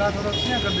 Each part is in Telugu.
Куда-то вообще, когда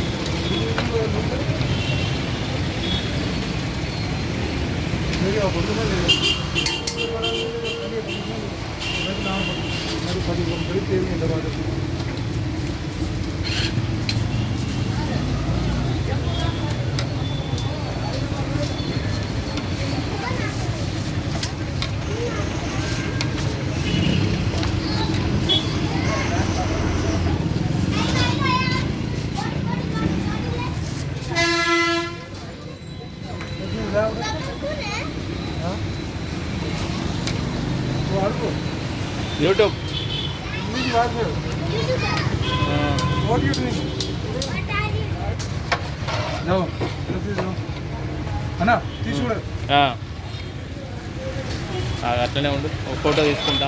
பதிவு பதிவு என்ற வார்த்தை యూట్యూబ్ అట్లనే ఉండు ఒక ఫోటో తీసుకుంటా